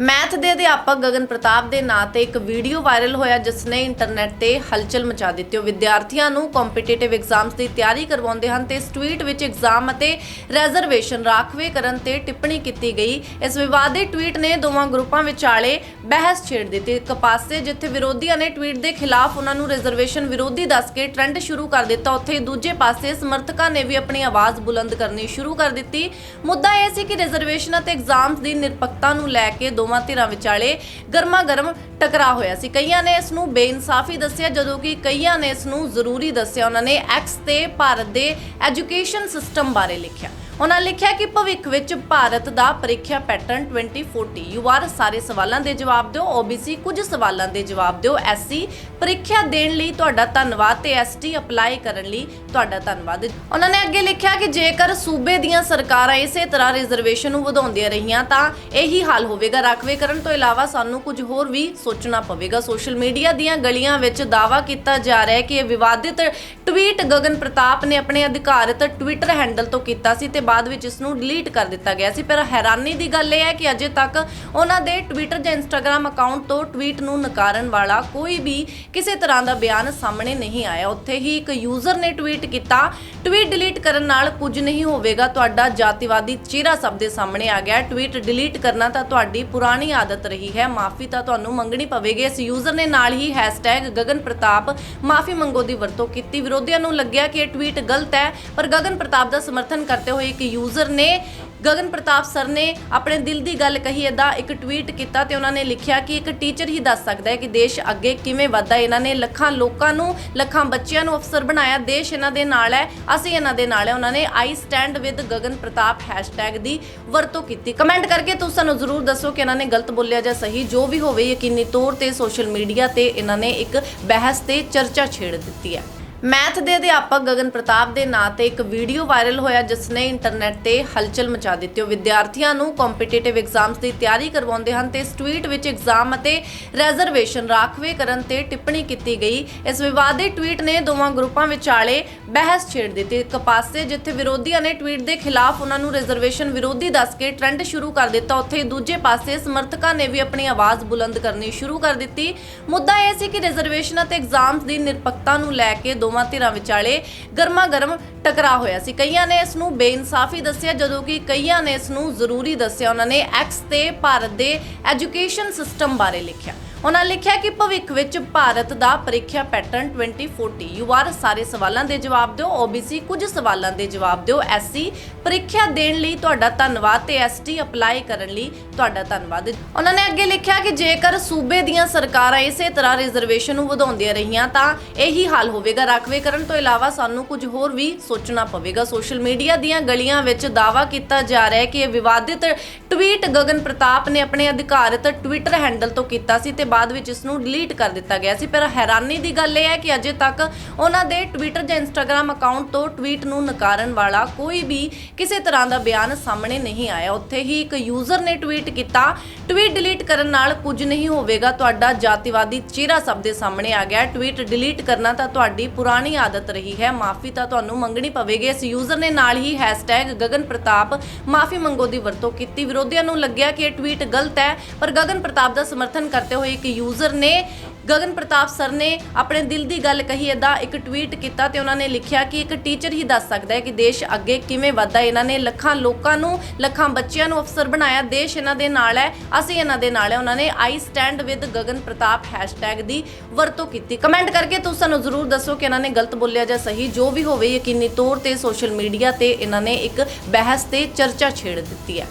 Math ਦੇ ਅਧਿਆਪਕ ਗਗਨ ਪ੍ਰਤਾਪ ਦੇ ਨਾਂ ਤੇ ਇੱਕ ਵੀਡੀਓ ਵਾਇਰਲ ਹੋਇਆ, ਜਿਸ ਨੇ ਇੰਟਰਨੈਟ ਤੇ ਹਲਚਲ ਮਚਾ ਦਿੱਤੀ। ਉਹ ਵਿਦਿਆਰਥੀਆਂ ਨੂੰ ਕੰਪੀਟੀਟਿਵ ਐਗਜ਼ਾਮਸ ਦੀ ਤਿਆਰੀ ਕਰਵਾਉਂਦੇ ਹਨ ਤੇ ਇਸ ਟਵੀਟ ਵਿੱਚ ਐਗਜ਼ਾਮ ਅਤੇ ਰਿਜ਼ਰਵੇਸ਼ਨ ਰਾਖਵੇ ਕਰਨ ਤੇ ਟਿੱਪਣੀ ਕੀਤੀ ਗਈ। ਇਸ ਵਿਵਾਦਿਤ ਟਵੀਟ ਨੇ ਦੋਵਾਂ ਗਰੁੱਪਾਂ ਵਿਚਾਲੇ ਬਹਿਸ ਛੇੜ ਦਿੱਤੀ। ਇੱਕ ਪਾਸੇ ਜਿੱਥੇ ਵਿਰੋਧੀਆਂ ਨੇ ਟਵੀਟ ਦੇ ਖਿਲਾਫ ਉਹਨਾਂ ਨੂੰ ਰਿਜ਼ਰਵੇਸ਼ਨ ਵਿਰੋਧੀ ਦੱਸ ਕੇ ਟ੍ਰੈਂਡ ਸ਼ੁਰੂ ਕਰ ਦਿੱਤਾ, ਉੱਥੇ ਹੀ ਦੂਜੇ ਪਾਸੇ ਸਮਰਥਕਾਂ ਨੇ ਵੀ ਆਪਣੀ ਆਵਾਜ਼ ਬੁਲੰਦ ਕਰਨੀ ਸ਼ੁਰੂ ਕਰ ਦਿੱਤੀ। ਮੁੱਦਾ ਇਹ ਸੀ ਕਿ ਰਿਜ਼ਰਵੇਸ਼ਨ ਅਤੇ ਐਗਜ਼ਾਮਸ ਦੀ ਨਿਰਪੱਖਤਾ ਨੂੰ ਲੈ ਕੇ ਦੋਵਾਂ ਧਿਰਾਂ ਵਿਚਾਲੇ ਗਰਮਾ ਗਰਮ ਟਕਰਾਅ ਹੋਇਆ ਸੀ। ਕਈਆਂ ਨੇ ਇਸ ਨੂੰ ਬੇਇਨਸਾਫੀ ਦੱਸਿਆ, ਜਦੋਂ ਕਿ ਕਈਆਂ ਨੇ ਇਸ ਨੂੰ ਜ਼ਰੂਰੀ ਦੱਸਿਆ। ਉਹਨਾਂ ਨੇ ਐਕਸ ਤੇ ਭਾਰਤ ਦੇ ਐਜੂਕੇਸ਼ਨ ਸਿਸਟਮ ਬਾਰੇ ਲਿਖਿਆ। ਉਹਨਾਂ ਲਿਖਿਆ ਕਿ ਭਵਿੱਖ ਵਿੱਚ ਭਾਰਤ ਦਾ ਪ੍ਰੀਖਿਆ ਪੈਟਰਨ 2040 ਯੂਆਰ ਸਾਰੇ ਸਵਾਲਾਂ ਦੇ ਜਵਾਬ ਦਿਓ OBC ਕੁਝ ਸਵਾਲਾਂ ਦੇ ਜਵਾਬ ਦਿਓ SC ਪ੍ਰੀਖਿਆ ਦੇਣ ਲਈ ਤੁਹਾਡਾ ਧੰਨਵਾਦ ਤੇ ST ਅਪਲਾਈ ਕਰਨ ਲਈ ਤੁਹਾਡਾ ਧੰਨਵਾਦ। ਉਹਨਾਂ ਨੇ ਅੱਗੇ ਲਿਖਿਆ ਕਿ ਜੇਕਰ ਸੂਬੇ ਦੀਆਂ ਸਰਕਾਰਾਂ ਇਸੇ ਤਰ੍ਹਾਂ ਰਿਜ਼ਰਵੇਸ਼ਨ ਨੂੰ ਵਧਾਉਂਦੀਆਂ ਰਹੀਆਂ ਤਾਂ ਇਹੀ ਹਾਲ ਹੋਵੇਗਾ। ਰਾਖਵੇ ਕਰਨ ਤੋਂ ਇਲਾਵਾ ਸਾਨੂੰ ਕੁਝ ਹੋਰ ਵੀ ਸੋਚਣਾ ਪਵੇਗਾ। ਸੋਸ਼ਲ ਮੀਡੀਆ ਦੀਆਂ ਗਲੀਆਂ ਵਿੱਚ ਦਾਵਾ ਕੀਤਾ ਜਾ ਰਿਹਾ ਹੈ ਕਿ ਇਹ ਵਿਵਾਦਿਤ ਟਵੀਟ ਗਗਨ ਪ੍ਰਤਾਪ ਨੇ ਆਪਣੇ ਅਧਿਕਾਰਤ ਟਵਿੱਟਰ ਹੈਂਡਲ ਤੋਂ ਕੀਤਾ ਸੀ ਤੇ ਬਾਅਦ ਵਿੱਚ ਇਸ ਨੂੰ ਡਿਲੀਟ ਕਰ ਦਿੱਤਾ ਗਿਆ ਸੀ। ਪਰ ਹੈਰਾਨੀ ਦੀ ਗੱਲ ਇਹ ਹੈ ਕਿ ਅਜੇ ਤੱਕ ਉਹਨਾਂ ਦੇ ਟਵਿੱਟਰ ਜਾਂ ਇੰਸਟਾਗ੍ਰam ਅਕਾਊਂਟ ਤੋਂ ਟਵੀਟ ਨੂੰ ਨਕਾਰਨ ਵਾਲਾ ਕੋਈ ਵੀ ਕਿਸੇ ਤਰ੍ਹਾਂ ਦਾ ਬਿਆਨ ਸਾਹਮਣੇ ਨਹੀਂ ਆਇਆ। ਉੱਥੇ ਹੀ ਇੱਕ ਯੂਜ਼ਰ ਨੇ ਟਵੀਟ ਕੀਤਾ ਟਵੀਟ ਡਿਲੀਟ ਕਰਨ ਨਾਲ ਕੁਝ ਨਹੀਂ ਹੋਵੇਗਾ, ਤੁਹਾਡਾ ਜਾਤੀਵਾਦੀ ਚਿਹਰਾ ਸਭ ਦੇ ਸਾਹਮਣੇ ਆ ਗਿਆ। ਟਵੀਟ ਡਿਲੀਟ ਕਰਨਾ ਤਾਂ ਤੁਹਾਡੀ ਪੁਰਾਣੀ ਆਦਤ ਰਹੀ ਹੈ, ਮਾਫੀ ਤਾਂ ਤੁਹਾਨੂੰ ਮੰਗਣੀ ਪਵੇਗੀ। ਇਸ ਯੂਜ਼ਰ ਨੇ ਨਾਲ ਹੀ ਹੈਸ਼ਟੈਗ ਗਗਨ ਪ੍ਰਤਾਪ ਮਾਫੀ ਮੰਗੋ ਦੀ ਵਰਤੋਂ ਕੀਤੀ। ਵਿਰੋਧੀਆਂ ਨੂੰ ਲੱਗਿਆ ਕਿ ਇਹ ਟਵੀਟ ਗਲਤ ਹੈ, ਪਰ ਗਗਨ ਪ੍ਰਤਾਪ ਦਾ ਸਮਰਥਨ ਕਰਦੇ ਹੋਏ ਇੱਕ ਯੂਜ਼ਰ ਨੇ, ਗਗਨ ਪ੍ਰਤਾਪ ਸਰ ਨੇ ਆਪਣੇ ਦਿਲ ਦੀ ਗੱਲ ਕਹੀ ਇਹਦਾ ਇੱਕ ਟਵੀਟ ਕੀਤਾ ਤੇ ਉਹਨਾਂ ਨੇ ਲਿਖਿਆ ਕਿ ਇੱਕ ਟੀਚਰ ਹੀ ਦੱਸ ਸਕਦਾ ਹੈ ਕਿ ਦੇਸ਼ ਅੱਗੇ ਕਿਵੇਂ ਵਧਦਾ ਹੈ। ਇਹਨਾਂ ਨੇ ਲੱਖਾਂ ਲੋਕਾਂ ਨੂੰ, ਲੱਖਾਂ ਬੱਚਿਆਂ ਨੂੰ ਅਫਸਰ ਬਣਾਇਆ। ਦੇਸ਼ ਇਹਨਾਂ ਦੇ ਨਾਲ ਹੈ, ਅਸੀਂ ਇਹਨਾਂ ਦੇ ਨਾਲ ਹੈ। ਉਹਨਾਂ ਨੇ I stand with Gagan Pratap hashtag ਦੀ ਵਰਤੋਂ ਕੀਤੀ। ਕਮੈਂਟ ਕਰਕੇ ਤੁਸੀਂ ਸਾਨੂੰ ਜ਼ਰੂਰ ਦੱਸੋ ਕਿ ਇਹਨਾਂ ਨੇ ਗਲਤ ਬੋਲਿਆ ਜਾਂ ਸਹੀ। ਜੋ ਵੀ ਹੋਵੇ ਯਕੀਨੀ ਤੌਰ ਤੇ ਸੋਸ਼ਲ ਮੀਡੀਆ ਤੇ ਇਹਨਾਂ ਨੇ ਇੱਕ ਬਹਿਸ ਤੇ ਚਰਚਾ ਛੇੜ ਦਿੱਤੀ ਹੈ। ਮੈਥ ਦੇ ਅਧਿਆਪਕ ਗਗਨ ਪ੍ਰਤਾਪ ਦੇ ਨਾਂ ਤੇ ਇੱਕ ਵੀਡੀਓ ਵਾਇਰਲ ਹੋਇਆ, ਜਿਸ ਨੇ ਇੰਟਰਨੈਟ ਤੇ ਹਲਚਲ ਮਚਾ ਦਿੱਤੀ। ਉਹ ਵਿਦਿਆਰਥੀਆਂ ਨੂੰ ਕੰਪੀਟੀਟਿਵ ਐਗਜ਼ਾਮਸ ਦੀ ਤਿਆਰੀ ਕਰਵਾਉਂਦੇ ਹਨ ਤੇ ਇਸ ਟਵੀਟ ਵਿੱਚ ਐਗਜ਼ਾਮ ਅਤੇ ਰੈਜ਼ਰਵੇਸ਼ਨ ਰਾਖਵੇ ਕਰਨ ਤੇ ਟਿੱਪਣੀ ਕੀਤੀ ਗਈ। ਇਸ ਵਿਵਾਦਿਤ ਟਵੀਟ ਨੇ ਦੋਵਾਂ ਗਰੁੱਪਾਂ ਵਿਚਾਲੇ ਬਹਿਸ ਛੇੜ ਦਿੱਤੀ। ਇੱਕ ਪਾਸੇ ਜਿੱਥੇ ਵਿਰੋਧੀਆਂ ਨੇ ਟਵੀਟ ਦੇ ਖਿਲਾਫ ਉਹਨਾਂ ਨੂੰ ਰਿਜ਼ਰਵੇਸ਼ਨ ਵਿਰੋਧੀ ਦੱਸ ਕੇ ਟ੍ਰੈਂਡ ਸ਼ੁਰੂ ਕਰ ਦਿੱਤਾ, ਉੱਥੇ ਹੀ ਦੂਜੇ ਪਾਸੇ ਸਮਰਥਕਾਂ ਨੇ ਵੀ ਆਪਣੀ ਆਵਾਜ਼ ਬੁਲੰਦ ਕਰਨੀ ਸ਼ੁਰੂ ਕਰ ਦਿੱਤੀ। ਮੁੱਦਾ ਇਹ ਸੀ ਕਿ ਰਿਜ਼ਰਵੇਸ਼ਨ ਅਤੇ ਐਗਜ਼ਾਮਸ ਦੀ ਨਿਰਪੱਖਤਾ ਨੂੰ ਲੈ ਕੇ ਦੋਵਾਂ ਧਿਰਾਂ ਵਿਚਾਲੇ ਗਰਮਾ ਗਰਮ ਟਕਰਾਅ ਹੋਇਆ ਸੀ। ਕਈਆਂ ਨੇ ਇਸ ਨੂੰ ਬੇਇਨਸਾਫੀ ਦੱਸਿਆ, ਜਦੋਂ ਕਿ ਕਈਆਂ ਨੇ ਇਸ ਨੂੰ ਜ਼ਰੂਰੀ ਦੱਸਿਆ। ਉਹਨਾਂ ਨੇ ਐਕਸ ਤੇ ਭਾਰਤ ਦੇ ਐਜੂਕੇਸ਼ਨ ਸਿਸਟਮ ਬਾਰੇ ਲਿਖਿਆ। ਉਹਨਾਂ ਲਿਖਿਆ ਕਿ ਭਵਿੱਖ ਵਿੱਚ ਭਾਰਤ ਦਾ ਪ੍ਰੀਖਿਆ ਪੈਟਰਨ 2040 ਯੂਆਰ ਸਾਰੇ ਸਵਾਲਾਂ ਦੇ ਜਵਾਬ ਦਿਓ OBC ਕੁਝ ਸਵਾਲਾਂ ਦੇ ਜਵਾਬ ਦਿਓ। SC ਪ੍ਰੀਖਿਆ ਦੇਣ ਲਈ ਤੁਹਾਡਾ ਧੰਨਵਾਦ ਤੇ ST ਅਪਲਾਈ ਕਰਨ ਲਈ ਤੁਹਾਡਾ ਧੰਨਵਾਦ। ਉਹਨਾਂ ਨੇ ਅੱਗੇ ਲਿਖਿਆ ਕਿ ਜੇਕਰ ਸੂਬੇ ਦੀਆਂ ਸਰਕਾਰਾਂ ਇਸੇ ਤਰ੍ਹਾਂ ਰਿਜ਼ਰਵੇਸ਼ਨ ਨੂੰ ਵਧਾਉਂਦੀਆਂ ਰਹੀਆਂ, ਤਾਂ ਇਹੀ ਹਾਲ ਹੋਵੇਗਾ। ਰਾਖਵੇ ਕਰਨ ਤੋਂ ਇਲਾਵਾ ਸਾਨੂੰ ਕੁਝ ਹੋਰ ਵੀ ਸੋਚਣਾ ਪਵੇਗਾ। ਸੋਸ਼ਲ ਮੀਡੀਆ ਦੀਆਂ ਗਲੀਆਂ ਵਿੱਚ ਦਾਵਾ ਕੀਤਾ ਜਾ ਰਿਹਾ ਹੈ ਕਿ ਇਹ ਵਿਵਾਦਿਤ ਟਵੀਟ ਗਗਨ ਪ੍ਰਤਾਪ ਨੇ ਆਪਣੇ ਅਧਿਕਾਰਤ ਟਵਿੱਟਰ ਹੈਂਡਲ ਤੋਂ ਕੀਤਾ ਸੀ ਤੇ ਬਾਅਦ ਵਿੱਚ ਇਸ ਨੂੰ ਡਿਲੀਟ ਕਰ ਦਿੱਤਾ ਗਿਆ ਸੀ। ਪਰ ਹੈਰਾਨੀ ਦੀ ਗੱਲ ਇਹ ਹੈ ਕਿ ਅਜੇ ਤੱਕ ਉਹਨਾਂ ਦੇ ਟਵਿੱਟਰ ਜਾਂ ਇੰਸਟਾਗ੍ਰam ਅਕਾਊਂਟ ਤੋਂ ਟਵੀਟ ਨੂੰ ਨਕਾਰਨ ਵਾਲਾ ਕੋਈ ਵੀ ਕਿਸੇ ਤਰ੍ਹਾਂ ਦਾ ਬਿਆਨ ਸਾਹਮਣੇ ਨਹੀਂ ਆਇਆ। ਉੱਥੇ ਹੀ ਇੱਕ ਯੂਜ਼ਰ ਨੇ ਟਵੀਟ ਕੀਤਾ ਟਵੀਟ ਡਿਲੀਟ ਕਰਨ ਨਾਲ ਕੁਝ ਨਹੀਂ ਹੋਵੇਗਾ, ਤੁਹਾਡਾ ਜਾਤੀਵਾਦੀ ਚਿਹਰਾ ਸਭ ਦੇ ਸਾਹਮਣੇ ਆ ਗਿਆ। ਟਵੀਟ ਡਿਲੀਟ ਕਰਨਾ ਤਾਂ ਤੁਹਾਡੀ ਪੁਰਾਣੀ ਆਦਤ ਰਹੀ ਹੈ, ਮਾਫੀ ਤਾਂ ਤੁਹਾਨੂੰ ਮੰਗਣੀ ਪਵੇਗੀ। ਇਸ ਯੂਜ਼ਰ ਨੇ ਨਾਲ ਹੀ ਹੈਸ਼ਟੈਗ ਗਗਨ ਪ੍ਰਤਾਪ ਮਾਫੀ ਮੰਗੋ ਦੀ ਵਰਤੋਂ ਕੀਤੀ। ਵਿਰੋਧੀਆਂ ਨੂੰ ਲੱਗਿਆ ਕਿ ਇਹ ਟਵੀਟ ਗਲਤ ਹੈ, ਪਰ ਗਗਨ ਪ੍ਰਤਾਪ ਦਾ ਸਮਰਥਨ ਕਰਦੇ ਹੋਏ ਇੱਕ ਯੂਜ਼ਰ ਨੇ ਗਗਨ ਪ੍ਰਤਾਪ ਸਰ ਨੇ ਆਪਣੇ ਦਿਲ ਦੀ ਗੱਲ ਕਹੀ ਇਹਦਾ ਇੱਕ ਟਵੀਟ ਕੀਤਾ ਤੇ ਉਹਨਾਂ ਨੇ ਲਿਖਿਆ ਕਿ ਇੱਕ ਟੀਚਰ ਹੀ ਦੱਸ ਸਕਦਾ ਹੈ ਕਿ ਦੇਸ਼ ਅੱਗੇ ਕਿਵੇਂ ਵਧਦਾ ਇਹਨਾਂ ਨੇ ਲੱਖਾਂ ਲੋਕਾਂ ਨੂੰ, ਲੱਖਾਂ ਬੱਚਿਆਂ ਨੂੰ ਅਫਸਰ ਬਣਾਇਆ। ਦੇਸ਼ ਇਹਨਾਂ ਦੇ ਨਾਲ ਹੈ, ਅਸੀਂ ਇਹਨਾਂ ਦੇ ਨਾਲ ਹੈ। ਉਹਨਾਂ ਨੇ I stand with Gagan Pratap hashtag ਦੀ ਵਰਤੋਂ ਕੀਤੀ। ਕਮੈਂਟ ਕਰਕੇ ਤੁਸੀਂ ਸਾਨੂੰ ਜ਼ਰੂਰ ਦੱਸੋ ਕਿ ਇਹਨਾਂ ਨੇ ਗਲਤ ਬੋਲਿਆ ਜਾਂ ਸਹੀ। ਜੋ ਵੀ ਹੋਵੇ ਯਕੀਨੀ ਤੌਰ ਤੇ ਸੋਸ਼ਲ ਮੀਡੀਆ ਤੇ ਇਹਨਾਂ ਨੇ ਇੱਕ ਬਹਿਸ ਤੇ ਚਰਚਾ ਛੇੜ ਦਿੱਤੀ ਹੈ।